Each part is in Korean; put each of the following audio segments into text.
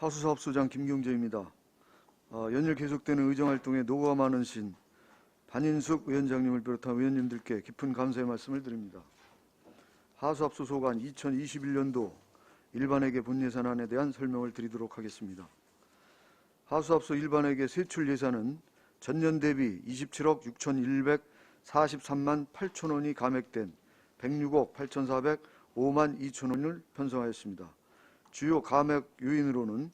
하수사업소장 김경재입니다. 어, 연일 계속되는 의정활동에 노고가 많은 신 반인숙 위원장님을 비롯한 위원님들께 깊은 감사의 말씀을 드립니다. 하수압수 소관 2021년도 일반회계 본예산안에 대한 설명을 드리도록 하겠습니다. 하수압수 일반회계 세출 예산은 전년 대비 27억 6,143만 8천 원이 감액된 106억 8,405만 2천 원을 편성하였습니다. 주요 감액 요인으로는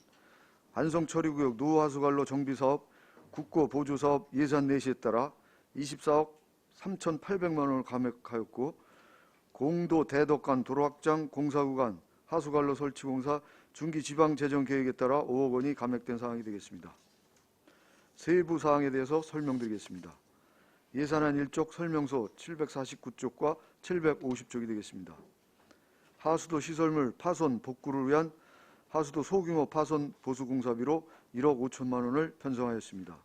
안성 처리구역 노하수관로 정비사업 국고 보조사업 예산 내시에 따라 24억 3,800만 원을 감액하였고 공도 대덕간 도로 확장 공사 구간 하수관로 설치 공사 중기 지방 재정 계획에 따라 5억 원이 감액된 사항이 되겠습니다. 세부 사항에 대해서 설명드리겠습니다. 예산안 1쪽 설명서 749쪽과 750쪽이 되겠습니다. 하수도 시설물 파손 복구를 위한 하수도 소규모 파손 보수 공사비로 1억 5천만 원을 편성하였습니다.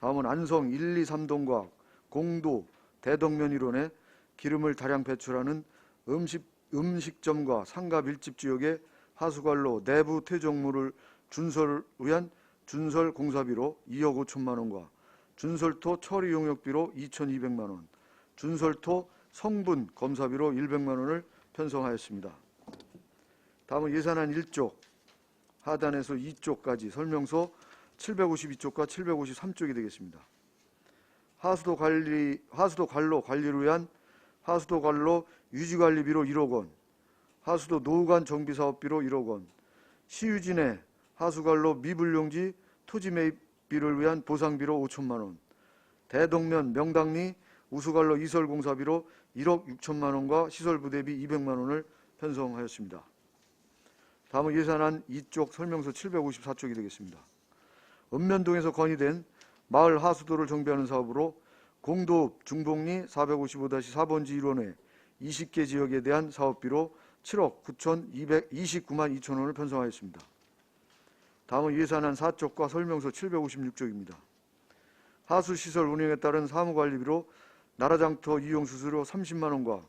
다음은 안성 1, 2, 3동과 공도 대덕면 일원에 기름을 다량 배출하는 음식 음식점과 상가 밀집 지역의 하수관로 내부 퇴적물을 준설을 위한 준설 공사비로 2억 5천만 원과 준설토 처리 용역비로 2,200만 원, 준설토 성분 검사비로 100만 원을 편성하였습니다. 다음은 예산안 1쪽 하단에서 2쪽까지 설명서 752쪽과 753쪽이 되겠습니다. 하수도 관리 하수도 관로 관리를 위한 하수도 관로 유지 관리비로 1억 원, 하수도 노후관 정비 사업비로 1억 원, 시유진의 하수관로 미불용지 토지 매입비를 위한 보상비로 5천만 원, 대동면 명당리 우수관로 이설 공사비로 1억 6천만 원과 시설 부대비 200만 원을 편성하였습니다. 다음은 예산안 2쪽 설명서 754쪽이 되겠습니다. 읍면동에서 건의된 마을 하수도를 정비하는 사업으로 공도읍 중복리 455-4번지 1원에 20개 지역에 대한 사업비로 7억 9,229만 2천 원을 편성하였습니다. 다음은 예산안 4쪽과 설명서 756쪽입니다. 하수시설 운영에 따른 사무관리비로 나라장터 이용 수수료 30만 원과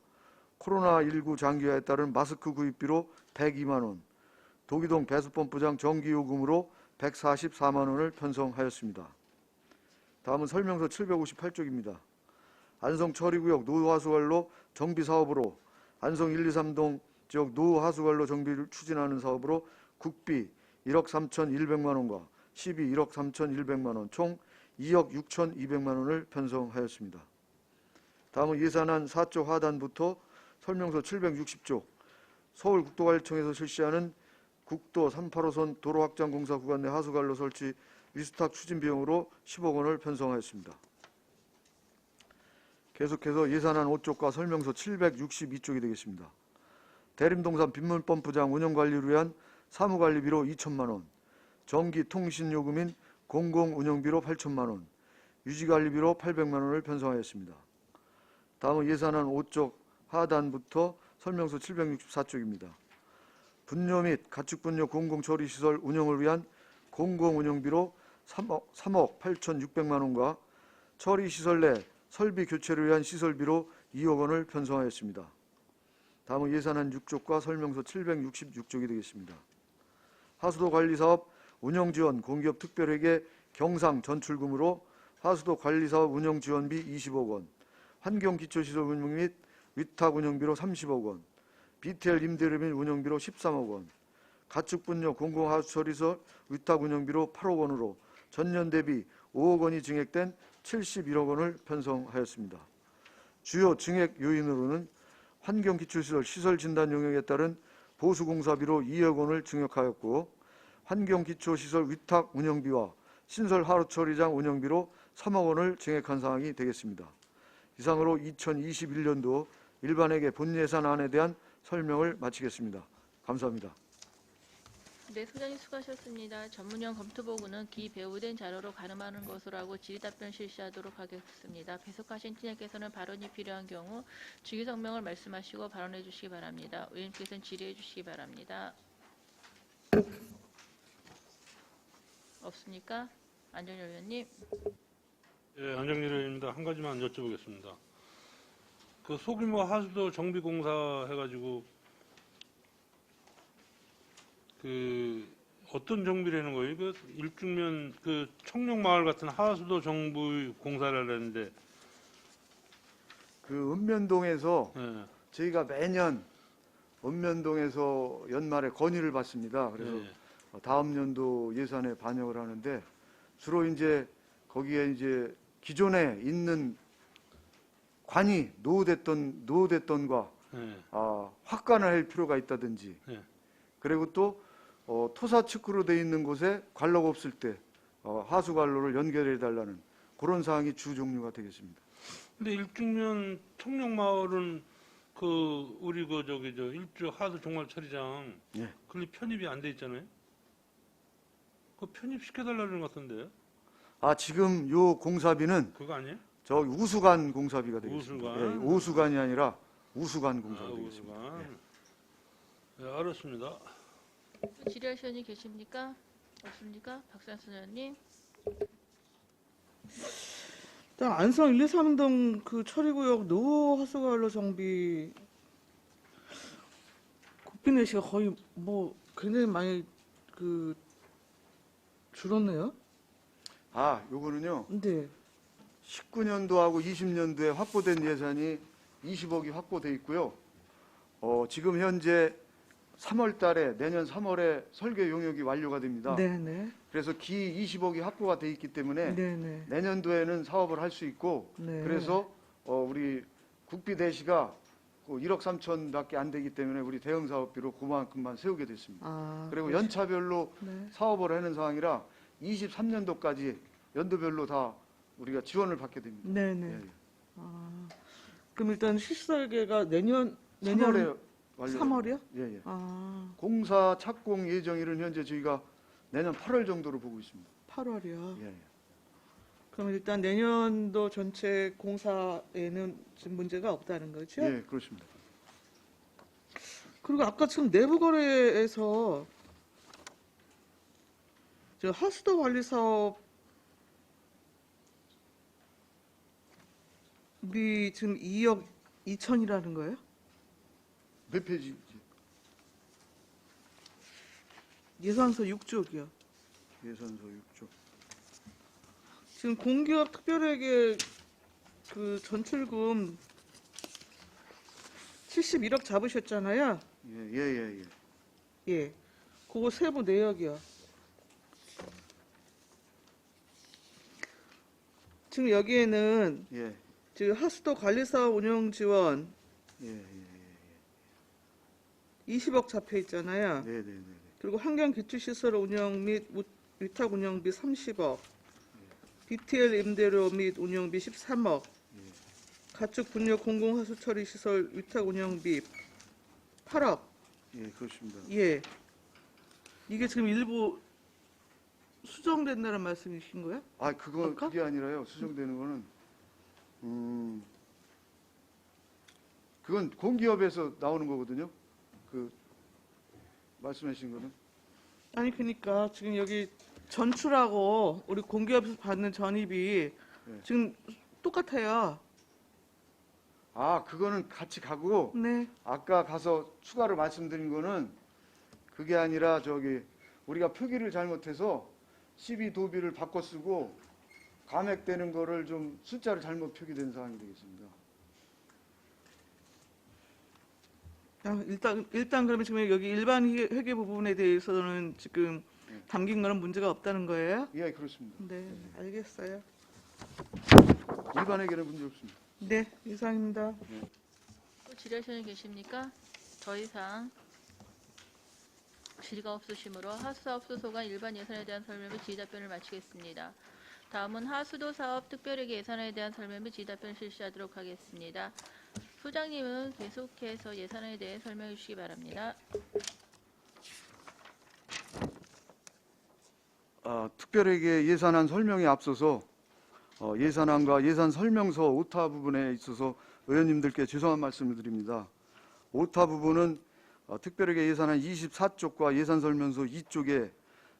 코로나19 장기화에 따른 마스크 구입비로 102만 원, 도기동 배수펌프장 정기요금으로 144만 원을 편성하였습니다. 다음은 설명서 758쪽입니다. 안성 처리구역 노하수관로 정비 사업으로 안성 1, 2, 3동 지역 노하수관로 정비를 추진하는 사업으로 국비 1억 3,100만 원과 시비 1억 3,100만 원, 총 2억 6,200만 원을 편성하였습니다. 다음은 예산안 4조 하단부터 설명서 760조 서울국도관리청에서 실시하는 국도 385선 도로 확장 공사 구간 내 하수관로 설치 리스탁 추진 비용으로 10억 원을 편성하였습니다. 계속해서 예산안 5쪽과 설명서 762쪽이 되겠습니다. 대림동산 빗물펌프장 운영관리를 위한 사무관리비로 2천만 원, 전기통신요금인 공공운영비로 8천만 원, 유지관리비로 800만 원을 편성하였습니다. 다음은 예산안 5쪽 하단부터 설명서 764쪽입니다. 분뇨 및 가축분뇨 공공처리시설 운영을 위한 공공운영비로 3억, 3억 8,600만 원과 처리시설 내 설비 교체를 위한 시설비로 2억 원을 편성하였습니다. 다음은 예산안 6쪽과 설명서 766쪽이 되겠습니다. 하수도 관리 사업 운영 지원 공기업 특별회계 경상 전출금으로 하수도 관리 사업 운영 지원비 20억 원, 환경기초시설 운영 및 위탁 운영비로 30억 원, BTL 임대료 및 운영비로 13억 원, 가축분뇨 공공하수처리설 위탁 운영비로 8억 원으로 전년 대비 5억 원이 증액된 71억 원을 편성하였습니다. 주요 증액 요인으로는 환경기초시설 시설 진단 용역에 따른 보수공사비로 2억 원을 증액하였고 환경기초시설 위탁 운영비와 신설 하루 처리장 운영비로 3억 원을 증액한 사항이 되겠습니다. 이상으로 2021년도 일반회계 본예산안에 대한 설명을 마치겠습니다. 감사합니다. 네, 소장님 수고하셨습니다. 전문형 검토보고는 기배우된 자료로 가름하는 것으로 하고 질의답변 실시하도록 하겠습니다. 배석하신 팀장께서는 발언이 필요한 경우 주의 성명을 말씀하시고 발언해 주시기 바랍니다. 의원님께서는 질의해 주시기 바랍니다. 없습니까? 안정열 의원님. 예, 안정일 의원입니다. 한 가지만 여쭤보겠습니다. 그 소규모 하수도 정비 공사 해가지고 그 어떤 정비라는 거예요? 그 일중면 그 청룡마을 같은 하수도 정부 공사를 하는데 그 읍면동에서 예, 저희가 매년 읍면동에서 연말에 건의를 받습니다. 그래서 예, 다음 연도 예산에 반영을 하는데 주로 이제 거기에 이제 기존에 있는 관이 노후됐던 노후됐던과 예, 아, 확관을 할 필요가 있다든지 예. 그리고 또 어, 토사 측으로 돼 있는 곳에 관로가 없을 때 어, 하수 관로를 연결해 달라는 그런 사항이 주 종류가 되겠습니다. 근데 일중면 청룡마을은 그 우리 그 저기 저 일주 하수 종말 처리장 예. 그게 편입이 안 돼 있잖아요. 그 편입 시켜달라는 것 같은데 아 지금 요 공사비는 그거 아니에요? 저 우수관 공사비가 되겠습니다. 우수관. 예, 오수관이 아니라 우수관 아, 공사가 되겠습니다. 우수관. 예, 알았습니다. 또 질의하시는 분 계십니까? 없습니까? 박상수 의원님. 일단 안성 1, 2, 3동 그 처리구역 노후 하수관로 정비 국비 내시가 거의 뭐 굉장히 많이 그 줄었네요. 아 요거는요 근데 19년도하고 20년도에 확보된 예산이 20억이 확보돼 있고요. 어, 지금 현재 3월 달에 내년 3월에 설계 용역이 완료가 됩니다. 네네 그래서 기 20억이 확보가 돼 있기 때문에 네네 내년도에는 사업을 할 수 있고 네. 그래서 어, 우리 국비 대시가 그 1억 3천밖에 안 되기 때문에 우리 대형 사업비로 그만큼만 세우게 됐습니다. 아 그리고 그러시- 연차별로 네. 사업을 하는 상황이라 23년도까지 연도별로 다 우리가 지원을 받게 됩니다. 네네 예, 예. 아 그럼 일단 실설계가 내년 내년 3월에 완료. 3월이요? 예, 예. 아 공사 착공 예정일은 현재 저희가 내년 8월 정도로 보고 있습니다. 8월이요. 예, 예. 그럼 일단 내년도 전체 공사에는 지금 문제가 없다는 거죠? 예, 그렇습니다. 그리고 아까 지금 내부 거래에서 저 하수도 관리 사업이 지금 2억 2천이라는 거예요? 몇 페이지? 예산서 6조기요. 예산서 6조. 지금 공기업 특별회계 그 전출금 71억 잡으셨잖아요. 예, 예, 예, 예. 예. 그거 세부 내역이요. 지금 여기에는 예, 지금 하수도 관리사업 운영 지원 예, 예, 20억 잡혀 있잖아요. 네, 네, 네. 네. 그리고 환경 기초 시설 운영 및 우- 위탁 운영비 30억. BTL 임대료 및 운영비 13억. 가축 분뇨 공공 하수 처리 시설 위탁 운영비 8억. 예, 그렇습니다. 예. 이게 지금 일부 수정된다는 말씀이신 거예요? 아, 그거 아까? 그게 아니라요. 수정되는 거는 음. 그건 공기업에서 나오는 거거든요. 그 말씀하신 거는 아니 그러니까 지금 여기 전출하고 우리 공기업에서 받는 전입이 네. 지금 똑같아요. 아, 그거는 같이 가고 네. 아까 가서 추가로 말씀드린 거는 그게 아니라 저기 우리가 표기를 잘못해서 12 도비를 바꿔 쓰고 감액되는 거를 좀 숫자를 잘못 표기된 사항이 되겠습니다. 아, 일단 일단 그러면 지금 여기 일반 회- 회계 부분에 대해서는 지금 네. 담긴 거는 문제가 없다는 거예요? 예, 그렇습니다. 네, 알겠어요. 일반에게는 문제 없습니다. 네, 이상입니다. 또 질의하시는 분 계십니까? 더 이상 질의가 없으시므로 하수사업 소소관 일반 예산에 대한 설명 및 질의답변을 마치겠습니다. 다음은 하수도 사업 특별회계 예산에 대한 설명 및 질의답변을 실시하도록 하겠습니다. 소장님은 계속해서 예산에 대해 설명해 주시기 바랍니다. 아, 특별하게 예산안 설명에 앞서서 어, 예산안과 예산 설명서 오타 부분에 있어서 의원님들께 죄송한 말씀을 드립니다. 오타 부분은 어, 특별하게 예산안 24쪽과 예산 설명서 2쪽에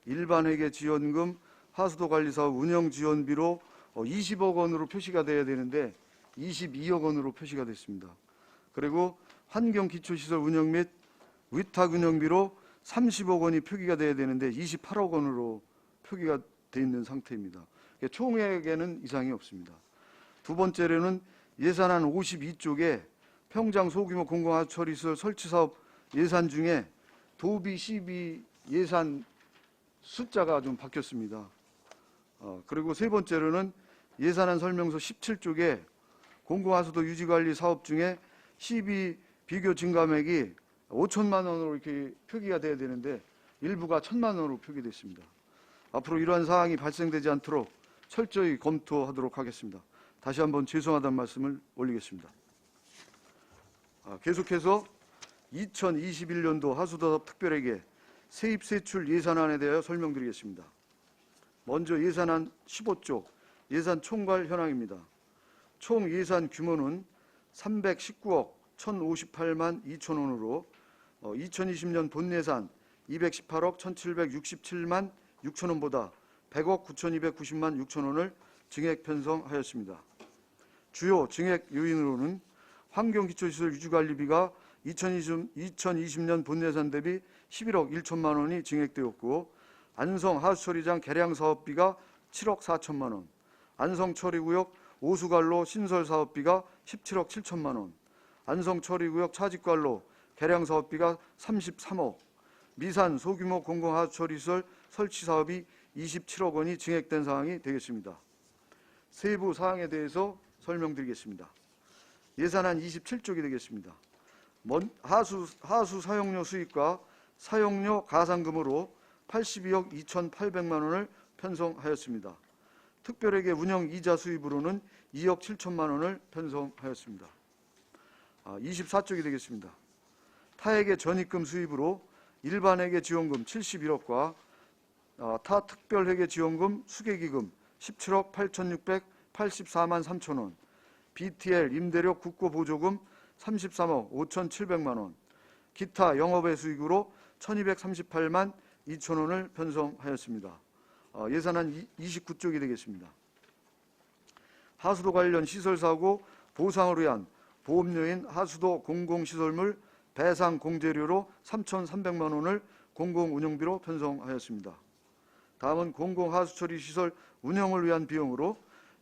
일반 회계 지원금 하수도 관리사업 운영 지원비로 어, 20억 원으로 표시가 돼야 되는데 22억 원으로 표시가 됐습니다. 그리고 환경 기초시설 운영 및 위탁 운영비로 30억 원이 표기가 돼야 되는데 28억 원으로 표기가 돼 있는 상태입니다. 그러니까 총액에는 이상이 없습니다. 두 번째로는 예산안 52쪽에 평장 소규모 공공하수처리시설 설치 사업 예산 중에 도비 시비 예산 숫자가 좀 바뀌었습니다. 어, 그리고 세 번째로는 예산안 설명서 17쪽에 공공하수도 유지관리 사업 중에 시비 비교 증감액이 5천만 원으로 이렇게 표기가 돼야 되는데 일부가 천만 원으로 표기됐습니다. 앞으로 이러한 사항이 발생되지 않도록 철저히 검토하도록 하겠습니다. 다시 한번 죄송하다는 말씀을 올리겠습니다. 아, 계속해서 2021년도 하수도 특별회계 세입 세출 예산안에 대하여 설명드리겠습니다. 먼저 예산안 15쪽 예산 총괄 현황입니다. 총 예산 규모는 319억 1,058만 2천 원으로 2020년 본 예산 218억 1,767만 6천 원보다 100억 9,290만 6천 원을 증액 편성하였습니다. 주요 증액 요인으로는 환경기초시설 유지관리비가 2020, 2020년 본 예산 대비 11억 1천만 원이 증액되었고 안성 하수처리장 개량 사업비가 7억 4천만 원, 안성 처리구역 오수관로 신설 사업비가 17억 7천만 원, 안성 처리구역 차직관로 개량 사업비가 33억, 미산 소규모 공공하수처리시설 설치 사업이 27억 원이 증액된 사항이 되겠습니다. 세부 사항에 대해서 설명드리겠습니다. 예산안 27쪽이 되겠습니다. 먼 하수, 하수 사용료 수익과 사용료 가상금으로 82억 2,800만 원을 편성하였습니다. 특별회계 운영 이자 수입으로는 2억 7천만 원을 편성하였습니다. 아, 24쪽이 되겠습니다. 타액의 전입금 수입으로 일반회계 지원금 71억과 아, 타 특별회계 지원금 수계기금 17억 8,684만 3천 원, BTL 임대료 국고보조금 33억 5,700만 원, 기타 영업외 수익으로 1,238만 2천 원을 편성하였습니다. 어, 예산안 29쪽이 되겠습니다. 하수도 관련 시설 사고 보상을 위한 보험료인 하수도 공공시설물 배상 공제료로 3,300만 원을 공공운영비로 편성하였습니다. 다음은 공공하수처리 시설 운영을 위한 비용으로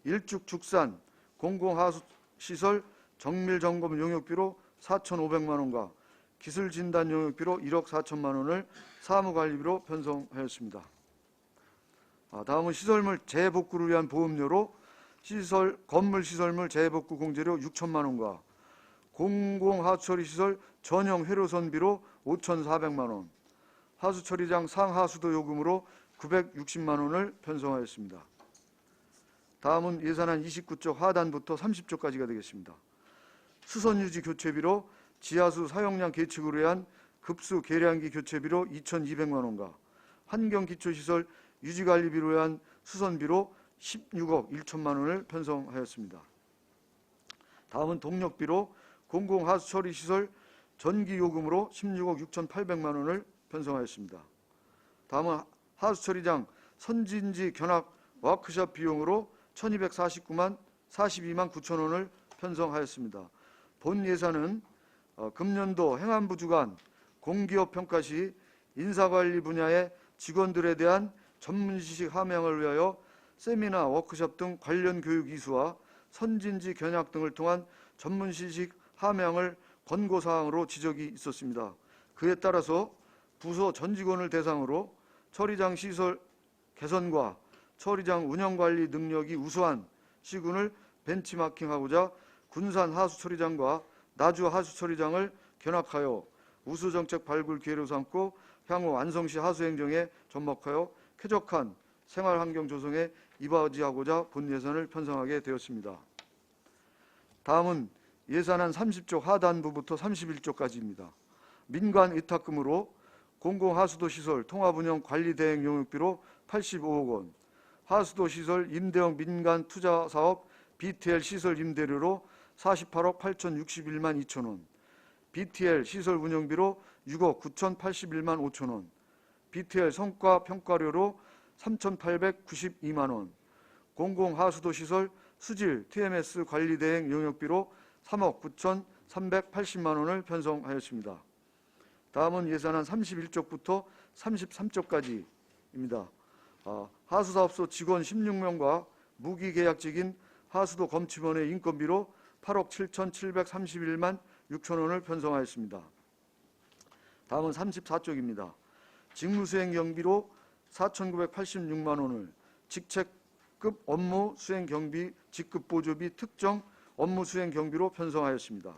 일축 축산 공공하수시설 정밀 점검 용역비로 4,500만 원과 기술 진단 용역비로 1억 4천만 원을 사무관리비로 편성하였습니다. 아, 다음은 시설물 재복구를 위한 보험료로 시설 건물 시설물 재복구 공제료 6천만 원과 공공 하수처리 시설 전용 회로선비로 5,400만 원, 하수처리장 상하수도 요금으로 960만 원을 편성하였습니다. 다음은 예산안 29쪽 하단부터 30쪽까지가 되겠습니다. 수선 유지 교체비로 지하수 사용량 계측을 위한 급수 계량기 교체비로 2,200만 원과 환경 기초시설 유지 관리비로 위한 수선비로 16억 1천만 원을 편성하였습니다. 다음은 동력비로 공공 하수 처리 시설 전기 요금으로 16억 6,800만 원을 편성하였습니다. 다음은 하수 처리장 선진지 견학 와크숍 비용으로 1,249만 42만 9천 원을 편성하였습니다. 본 예산은 어, 금년도 행안부 주관 공기업 평가 시 인사관리 분야의 직원들에 대한 전문 지식 함양을 위하여 세미나 워크숍 등 관련 교육 이수와 선진지 견학 등을 통한 전문 지식 함양을 권고 사항으로 지적이 있었습니다. 그에 따라서 부서 전 직원을 대상으로 처리장 시설 개선과 처리장 운영 관리 능력이 우수한 시군을 벤치마킹하고자 군산 하수처리장과 나주 하수처리장을 견학하여 우수정책 발굴 기회로 삼고 향후 안성시 하수행정에 접목하여 쾌적한 생활환경 조성에 이바지하고자 본 예산을 편성하게 되었습니다. 다음은 예산안 30조 하단부부터 31조까지입니다. 민간 의탁금으로 공공하수도 시설 통합운영 관리 대행 용역비로 85억 원, 하수도 시설 임대형 민간 투자 사업 BTL 시설 임대료로 48억 8,061만 2천 원, BTL 시설 운영비로 6억 9,081만 5천 원, BTL 성과 평가료로 3,892만 원, 공공 하수도 시설 수질 TMS 관리 대행 용역비로 3억 9,380만 원을 편성하였습니다. 다음은 예산안 31쪽부터 33쪽까지입니다. 아, 하수사업소 직원 16명과 무기계약직인 하수도 검침원의 인건비로 8억 7,731만 6천 원을 편성하였습니다. 다음은 34쪽입니다. 직무수행 경비로 4,986만 원을 직책급 업무 수행 경비 직급 보조비 특정 업무 수행 경비로 편성하였습니다.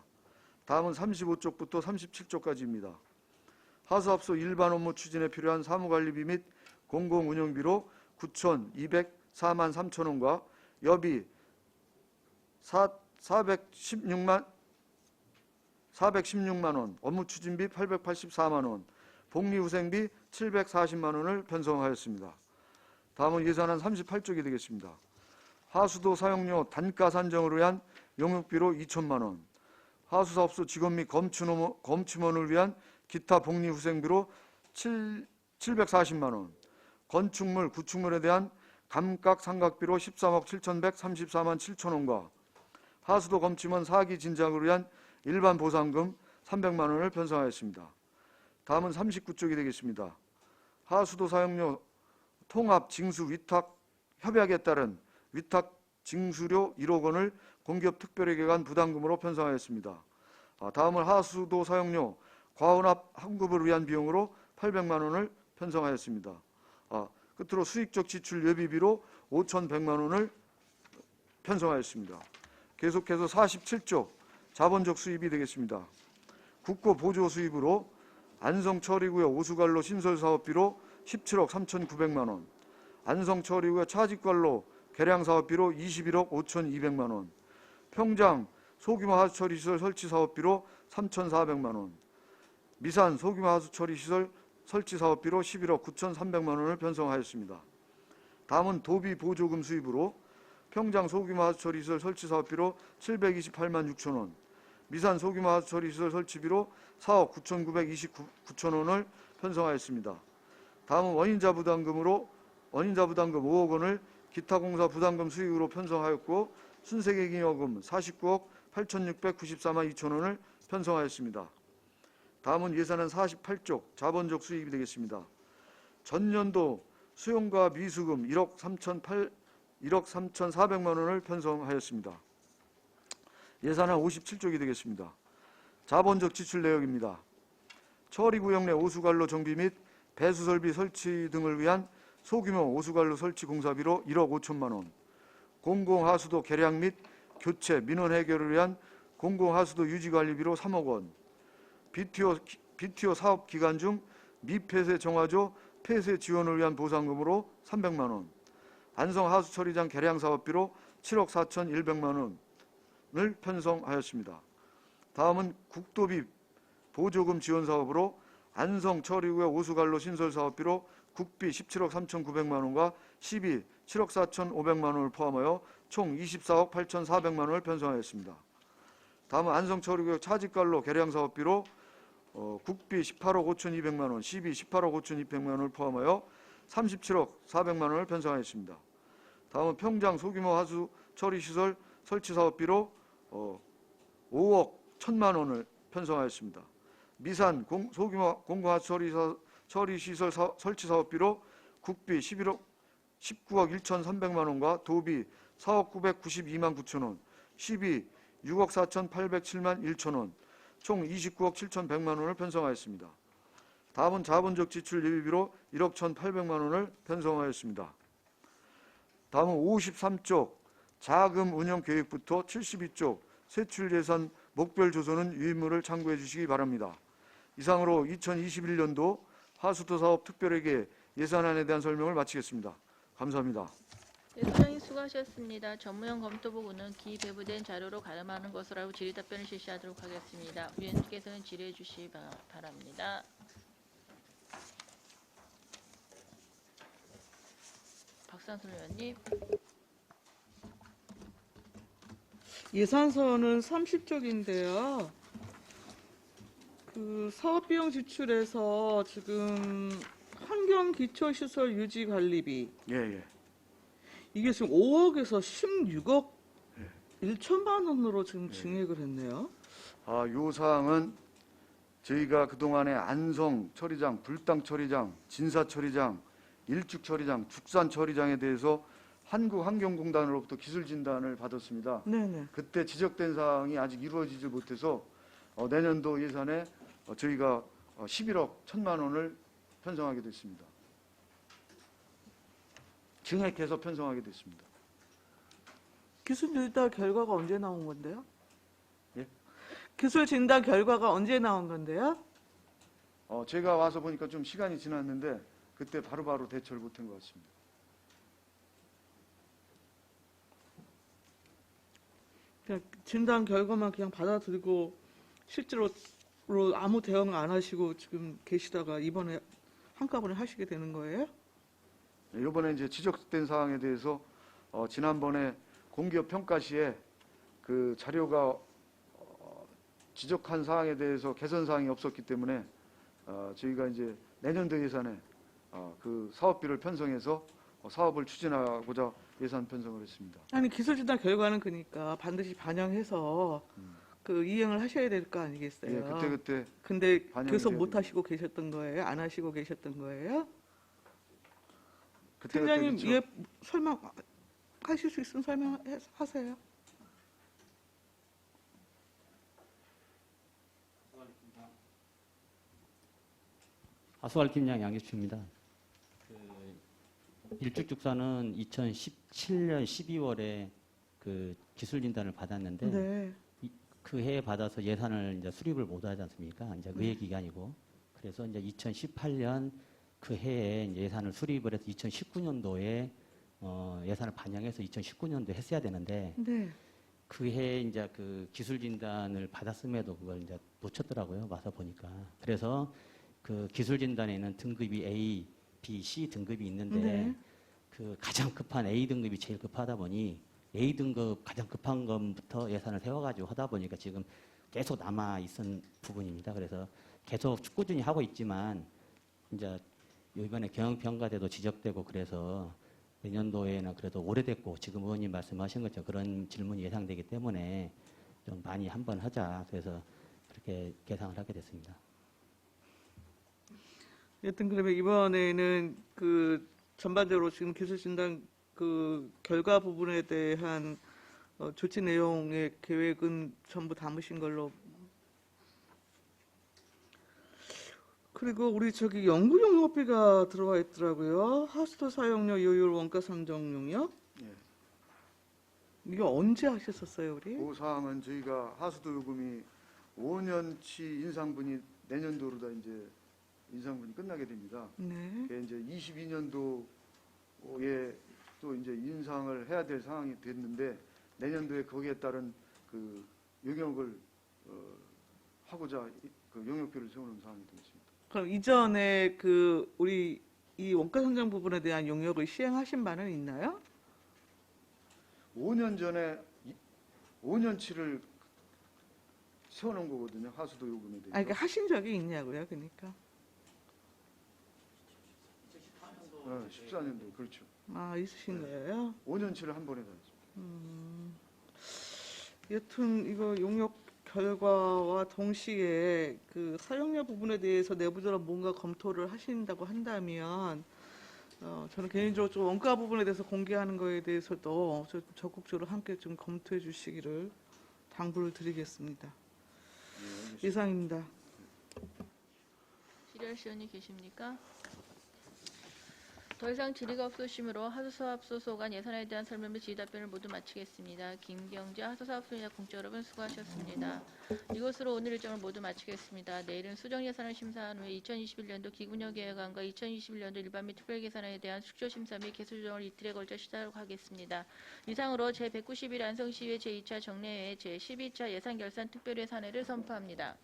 다음은 35쪽부터 37쪽까지입니다. 하수업소 일반 업무 추진에 필요한 사무관리비 및 공공운영비로 9,204만 3천 원과 여비 4, 416만 416만 원, 업무 추진비 884만 원, 복리후생비 740만 원을 편성하였습니다. 다음은 예산안 38쪽이 되겠습니다. 하수도 사용료 단가 산정을 위한 용역비로 2천만 원, 하수사업소 직원 및 검침원, 검침원을 위한 기타 복리후생비로 7, 740만 원, 건축물, 구축물에 대한 감각 상각비로 13억 7,134만 7천 원과 하수도 검침원 사기 진작을 위한 일반 보상금 300만 원을 편성하였습니다. 다음은 39쪽이 되겠습니다. 하수도 사용료 통합 징수 위탁 협약에 따른 위탁 징수료 1억 원을 공기업 특별회계관 부담금으로 편성하였습니다. 아, 다음은 하수도 사용료 과혼합 환급을 위한 비용으로 800만 원을 편성하였습니다. 아, 끝으로 수익적 지출 예비비로 5,100만 원을 편성하였습니다. 계속해서 47쪽 자본적 수입이 되겠습니다. 국고 보조 수입으로 안성 처리구역 오수관로 신설 사업비로 17억 3,900만 원, 안성 처리구역 차직관로 개량 사업비로 21억 5,200만 원, 평장 소규모 하수 처리 시설 설치 사업비로 3,400만 원, 미산 소규모 하수 처리 시설 설치 사업비로 11억 9,300만 원을 편성하였습니다. 다음은 도비 보조금 수입으로 평장 소규모 하수처리 시설 설치 사업비로 728만 6천 원, 미산 소규모 하수처리 시설 설치비로 4억 9,929천 원을 편성하였습니다. 다음은 원인자 부담금으로 원인자 부담금 5억 원을 기타 공사 부담금 수익으로 편성하였고 순세계 기여금 49억 8,694만 2천 원을 편성하였습니다. 다음은 예산안 48쪽 자본적 수입이 되겠습니다. 전년도 수용과 미수금 1억 3,008 1억 3,400만 원을 편성하였습니다. 예산안 57쪽이 되겠습니다. 자본적 지출 내역입니다. 처리구역 내 오수관로 정비 및 배수설비 설치 등을 위한 소규모 오수관로 설치 공사비로 1억 5천만 원, 공공하수도 개량 및 교체, 민원 해결을 위한 공공하수도 유지관리비로 3억 원, BTO, BTO 사업 기간 중 미폐쇄 정화조 폐쇄 지원을 위한 보상금으로 300만 원, 안성 하수 처리장 개량 사업비로 7억 4,100만 원을 편성하였습니다. 다음은 국도비 보조금 지원 사업으로 안성 처리구역 오수관로 신설 사업비로 국비 17억 3,900만 원과 시비 7억 4,500만 원을 포함하여 총 24억 8,400만 원을 편성하였습니다. 다음은 안성 처리구역 차직관로 개량 사업비로 어, 국비 18억 5,200만 원, 시비 18억 5,200만 원을 포함하여 37억 400만 원을 편성하였습니다. 다음은 평장 소규모 하수 처리 시설 설치 사업비로 어, 5억 1천만 원을 편성하였습니다. 미산 공- 소규모 공공하수 처리, 사- 처리 시설 사- 설치 사업비로 국비 11억 19억 1,300만 원과 도비 4억 992만 9천 원, 시비 6억 4,807만 1천 원, 총 29억 7,100만 원을 편성하였습니다. 다음은 자본적 지출 예비비로 1억 1,800만 원을 편성하였습니다. 다음은 53쪽 자금 운영 계획부터 72쪽 세출 예산 목별 조서는 유인물을 참고해 주시기 바랍니다. 이상으로 2021년도 하수도 사업 특별회계 예산안에 대한 설명을 마치겠습니다. 감사합니다. 네, 소장님 수고하셨습니다. 전무형 검토보고는 기 배부된 자료로 가름하는 것으로 하고 질의 답변을 실시하도록 하겠습니다. 위원님께서는 질의해 주시기 바- 바랍니다. 박상순 의원님. 예산서는 30쪽인데요. 그 사업 비용 지출에서 지금 환경 기초 시설 유지 관리비 예, 예. 이게 지금 5억에서 16억 1천만 원으로 지금 증액을 했네요. 아, 요 사항은 저희가 그동안에 안성 처리장, 불당 처리장, 진사 처리장, 일축 처리장, 죽산 처리장에 대해서 한국환경공단으로부터 기술 진단을 받았습니다. 네네. 그때 지적된 사항이 아직 이루어지지 못해서 어, 내년도 예산에 어, 저희가 어, 11억 1천만 원을 편성하게 됐습니다. 증액해서 편성하게 됐습니다. 기술 진단 결과가 언제 나온 건데요? 예? 기술 진단 결과가 언제 나온 건데요? 어, 제가 와서 보니까 좀 시간이 지났는데 그때 바로 바로 대처를 못한 것 같습니다. 그냥 진단 결과만 그냥 받아들이고 실제로 아무 대응 안 하시고 지금 계시다가 이번에 한꺼번에 하시게 되는 거예요? 네, 이번에 이제 지적된 사항에 대해서 어, 지난번에 공기업 평가 시에 그 자료가 어, 지적한 사항에 대해서 개선 사항이 없었기 때문에 어, 저희가 이제 내년도 예산에 어, 그 사업비를 편성해서 어, 사업을 추진하고자 예산 편성을 했습니다. 아니 기술 진단 결과는 그러니까 반드시 반영해서 그 이행을 하셔야 될 거 아니겠어요? 예, 그때 그때 근데 계속 못. 하시고 계셨던 거예요? 안 하시고 계셨던 거예요? 그때 팀장님 그때 예 설명 하실 수 있으면 설명하세요. 하수할 김양 양기추입니다. 그 일축축사는 2017년 12월에 그 기술 진단을 받았는데 네. 그 해에 받아서 예산을 이제 수립을 못 하지 않습니까? 이제 네. 의회 기간이고 그래서 이제 2018년 그 해에 이제 예산을 수립을 해서 2019년도에 어, 예산을 반영해서 2019년도 했어야 되는데 네. 그 해에 이제 그 기술 진단을 받았음에도 그걸 이제 놓쳤더라고요. 와서 보니까. 그래서 그 기술 진단에는 등급이 A, B, C 등급이 있는데 네. 그 가장 급한 A 등급이 제일 급하다 보니 A 등급 가장 급한 것부터 예산을 세워가지고 하다 보니까 지금 계속 남아 있은 부분입니다. 그래서 계속 꾸준히 하고 있지만 이제 이번에 경영평가대도 지적되고 그래서 내년도에는 그래도 오래됐고 지금 의원님 말씀하신 것처럼 그런 질문이 예상되기 때문에 좀 많이 한번 하자 그래서 그렇게 계상을 하게 됐습니다. 여튼 그러면 이번에는 그 전반적으로 지금 기술 진단 그 결과 부분에 대한 어, 조치 내용의 계획은 전부 담으신 걸로 그리고 우리 저기 연구 용역비가 들어와 있더라고요. 하수도 사용료 요율 원가 산정 용역. 예. 이게 언제 하셨었어요, 우리? 그 사항은 저희가 하수도 요금이 5년치 인상분이 내년도로 다 이제 인상분이 끝나게 됩니다. 네. 그게 이제 22년도에 또 이제 인상을 해야 될 상황이 됐는데 내년도에 거기에 따른 그 용역을 어, 하고자 이- 그 용역비를 세우는 상황이 되겠습니다. 그럼 이전에 그 우리 이 원가 산정 부분에 대한 용역을 시행하신 바는 있나요? 5년 전에 5년치를 세워놓은 거거든요. 하수도 요금에 대해서. 아, 그러니까 하신 적이 있냐고요, 그러니까. 어, 14년도 그렇죠. 아, 있으신 거예요? 5년치를 한 번에 다 했습니다. 여튼 이거 용역 결과와 동시에 그 사용료 부분에 대해서 내부적으로 뭔가 검토를 하신다고 한다면 어, 저는 개인적으로 좀 원가 부분에 대해서 공개하는 거에 대해서도 좀 적극적으로 함께 좀 검토해 주시기를 당부를 드리겠습니다. 이상입니다. 시리얼 시원이 계십니까? 더 이상 질의가 없으시므로 하수사업소소관 예산에 대한 설명 및 질의 답변을 모두 마치겠습니다. 김경재 하수사업소위원 공적 여러분 수고하셨습니다. 이것으로 오늘 일정을 모두 마치겠습니다. 내일은 수정예산을 심사한 후에 2021년도 기군형계획안과 2021년도 일반 및 특별계산에 대한 숙조심사 및 개수조정을 이틀에 걸쳐 시작하도록 하겠습니다. 이상으로 제191 안성시의회 제2차 정례회 제12차 예산결산 특별회 산회를 선포합니다.